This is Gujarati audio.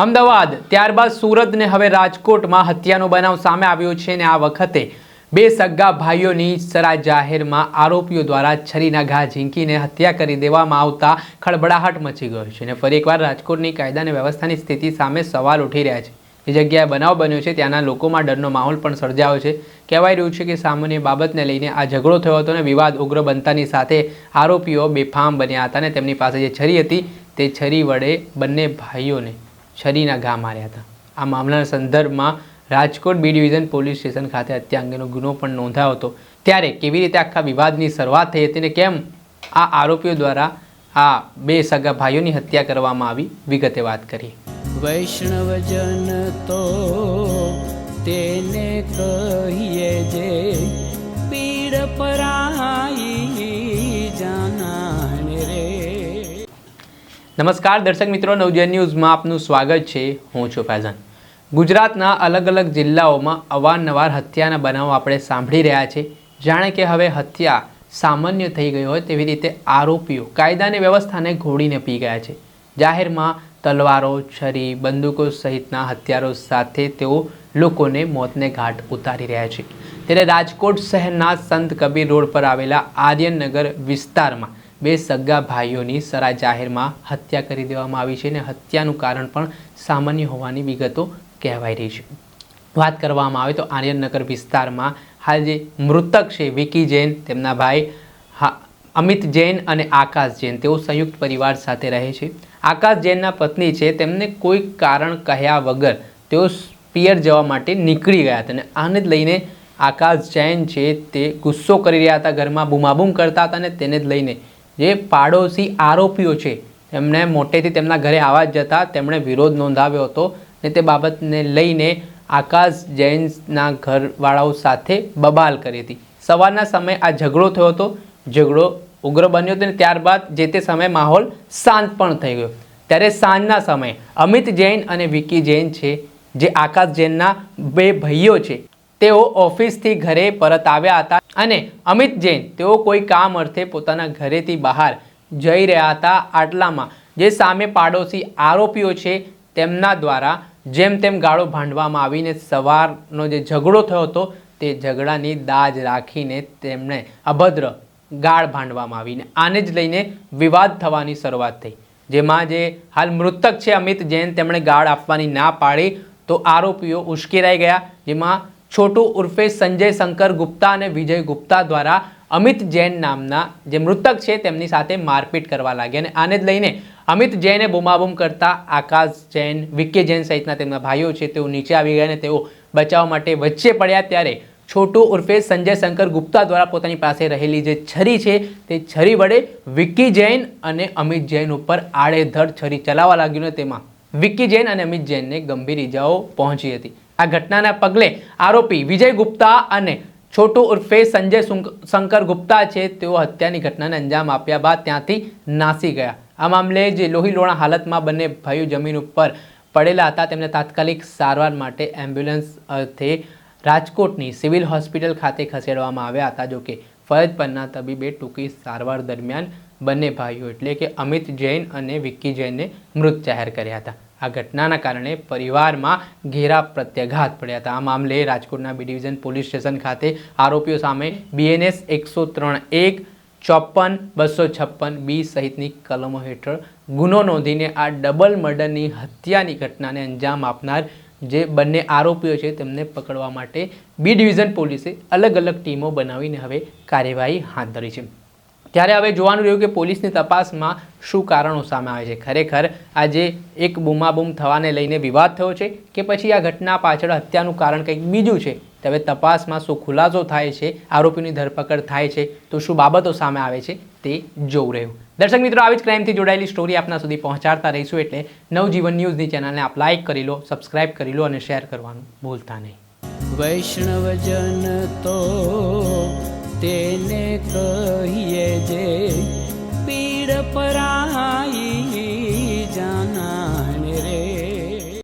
અમદાવાદ, ત્યારબાદ સુરત ને હવે રાજકોટમાં હત્યાનો બનાવ સામે આવ્યો છે અને આ વખતે બે સગા ભાઈઓની સરા જાહેરમાં આરોપીઓ દ્વારા છરીના ઘા ઝીંકીને હત્યા કરી દેવામાં આવતા ખળબડાહટ મચી ગયો છે અને ફરી એકવાર રાજકોટની કાયદા અને વ્યવસ્થાની સ્થિતિ સામે સવાલ ઉઠી રહ્યા છે. જે જગ્યાએ બનાવ બન્યો છે, ત્યાંના લોકોમાં ડરનો માહોલ પણ સર્જાયો છે. કહેવાય રહ્યું છે કે સામાન્ય બાબતને લઈને આ ઝઘડો થયો હતો અને વિવાદ ઉગ્ર બનતાની સાથે આરોપીઓ બેફામ બન્યા હતા અને તેમની પાસે જે છરી હતી તે છરી વડે બંને ભાઈઓને છરીના ઘા માર્યા હતા. આ મામલાના સંદર્ભમાં Rajkot B division police station ખાતે હત્યા અંગેનો ગુનો પણ નોંધાયો હતો. ત્યારે કેવી રીતે આખા વિવાદની શરૂઆત થઈ હતી ને કેમ આ આરોપીઓ દ્વારા આ બે સગા ભાઈઓની હત્યા કરવામાં આવી, વિગતે વાત કરી વૈષ્ણવજન તો તેને કહીએ જે પીડ પરાઈ નમસ્કાર, દર્શક મિત્રો નવજન ન્યૂઝમાં આપનું સ્વાગત છે. હું છું ફૈઝાન. ગુજરાતના અલગ અલગ જિલ્લાઓમાં અવારનવાર હત્યાના બનાવો આપણે સાંભળી રહ્યા છે. જાણે કે હવે હત્યા સામાન્ય થઈ ગઈ હોય તેવી રીતે આરોપીઓ કાયદાની, વ્યવસ્થાને ઘોડીને પી ગયા છે. જાહેરમાં તલવારો, છરી, બંદૂકો સહિતના હથિયારો સાથે તેઓ લોકોને મોતને ઘાટ ઉતારી રહ્યા છે. ત્યારે રાજકોટ શહેરના સંત કબીર રોડ પર આવેલા આર્યનનગર વિસ્તારમાં બે સગા ભાઈઓની સરા જાહેરમાં હત્યા કરી દેવામાં આવી છે અને હત્યાનું કારણ પણ સામાન્ય હોવાની વિગતો કહેવાઈ રહી છે. વાત કરવામાં આવે તો આર્યનગર વિસ્તારમાં હાલ જે મૃતક છે, વિકી જૈન, તેમના ભાઈ હા, અમિત જૈન અને આકાશ જૈન, તેઓ સંયુક્ત પરિવાર સાથે રહે છે. આકાશ જૈનના પત્ની છે, તેમને કોઈ કારણ કહ્યા વગર તેઓ પિયર જવા માટે નીકળી ગયા હતા અને આને જ લઈને આકાશ જૈન છે તે ગુસ્સો કરી રહ્યા હતા, ઘરમાં બૂમાબૂમ કરતા હતા અને તેને જ લઈને જે પાડોશી આરોપીઓ છે, એમને મોટેથી તેમના ઘરે આવવા જતા તેમણે વિરોધ નોંધાવ્યો હતો ને તે બાબતને લઈને આકાશ જૈનના ઘરવાળાઓ સાથે બબાલ કરી હતી. સવારના સમયે આ ઝઘડો થયો હતો. ઝઘડો ઉગ્ર બન્યો હતો અને ત્યારબાદ જે તે સમયે માહોલ શાંત પણ થઈ ગયો. ત્યારે સાંજના સમયે અમિત જૈન અને વિકી જૈન છે, જે આકાશ જૈનના બે ભાઈઓ છે તેઓ ઓફિસથી ઘરે પરત આવ્યા હતા અને અમિત જૈન, તેઓ કોઈ કામ અર્થે પોતાના ઘરેથી બહાર જઈ રહ્યા હતા આટલામાં. જે સામે પાડોશી આરોપીઓ છે, તેમના દ્વારા જેમ તેમ ગાળો ભાંડવામાં આવીને સવારનો જે ઝઘડો થયો હતો, તે ઝઘડાની દાજ રાખીને તેમણે અભદ્ર ગાળ ભાંડવામાં આવીને આને જ લઈને વિવાદ થવાની શરૂઆત થઈ. જેમાં જે હાલ મૃતક છે અમિત જૈન, તેમણે ગાળ આપવાની ના પાડી તો આરોપીઓ ઉશ્કેરાઈ ગયા. જેમાં છોટુ ઉર્ફે સંજય શંકર ગુપ્તા અને વિજય ગુપ્તા દ્વારા અમિત જૈન નામના જે મૃતક છે તેમની સાથે મારપીટ કરવા લાગી અને આને જ લઈને અમિત જૈને બૂમાબૂમ કરતા આકાશ જૈન, વિકે જૈન સહિતના તેમના ભાઈઓ છે તેઓ નીચે આવી ગયા અને તેઓ બચાવ માટે વચ્ચે પડ્યા ત્યારે છોટુ ઉર્ફે સંજય શંકર ગુપ્તા દ્વારા પોતાની પાસે રહેલી જે છરી છે તે છરી વડે વિકી જૈન અને અમિત જૈન ઉપર આડેધડ છરી ચલાવવા લાગ્યું ને તેમાં વિકી જૈન અને અમિત જૈનને ગંભીર ઇજાઓ પહોંચી હતી. આ ઘટનાના પગલે આરોપી વિજય ગુપ્તા અને છોટુ ઉર્ફે સંજય શંકર ગુપ્તા છે તેઓ હત્યાની ઘટનાને અંજામ આપ્યા બાદ ત્યાંથી નાસી ગયા. આ મામલે જે લોહીલોણા હાલતમાં બંને ભાઈઓ જમીન ઉપર પડેલા હતા, તેમને તાત્કાલિક સારવાર માટે એમ્બ્યુલન્સ અર્થે રાજકોટની સિવિલ હોસ્પિટલ ખાતે ખસેડવામાં આવ્યા હતા, જોકે ફરજ પરના તબીબે ટૂંકી સારવાર દરમિયાન બંને ભાઈઓ એટલે કે અમિત જૈન અને વિક્કી જૈનને મૃત જાહેર કર્યા હતા. આ ઘટનાના કારણે પરિવારમાં ઘેરા પ્રત્યાઘાત પડ્યા હતા. આ મામલે રાજકોટના બી ડિવિઝન પોલીસ સ્ટેશન ખાતે આરોપીઓ સામે બીએનએસ એકસો ત્રણ એક ચોપન બસો છપ્પન બી સહિતની કલમો હેઠળ ગુનો નોંધીને આ ડબલ મર્ડરની હત્યાની ઘટનાને અંજામ આપનાર જે બંને આરોપીઓ છે તેમને પકડવા માટે બી ડિવિઝન પોલીસે અલગ અલગ ટીમો બનાવીને હવે કાર્યવાહી હાથ ધરી છે. ત્યારે હવે જોવાનું રહ્યું કે પોલીસની તપાસમાં શું કારણો સામે આવે છે. ખરેખર આજે એક બૂમાબૂમ થવાને લઈને વિવાદ થયો છે કે પછી આ ઘટના પાછળ હત્યાનું કારણ કંઈક બીજું છે? તો હવે તપાસમાં શું ખુલાસો થાય છે? આરોપીની ધરપકડ થાય છે? તો શું બાબતો સામે આવે છે? તે જોવું રહ્યું. દર્શક મિત્રો, આવી જ ક્રાઇમથી જોડાયેલી સ્ટોરી આપના સુધી પહોંચાડતા રહીશું એટલે નવજીવન ન્યૂઝની ચેનલને આપ લાઇક કરી લો સબસ્ક્રાઇબ કરી લો અને શેર કરવાનું ભૂલતા નહીં. વૈષ્ણવજન તો તેને કહીએ જે પીડ પરાઈ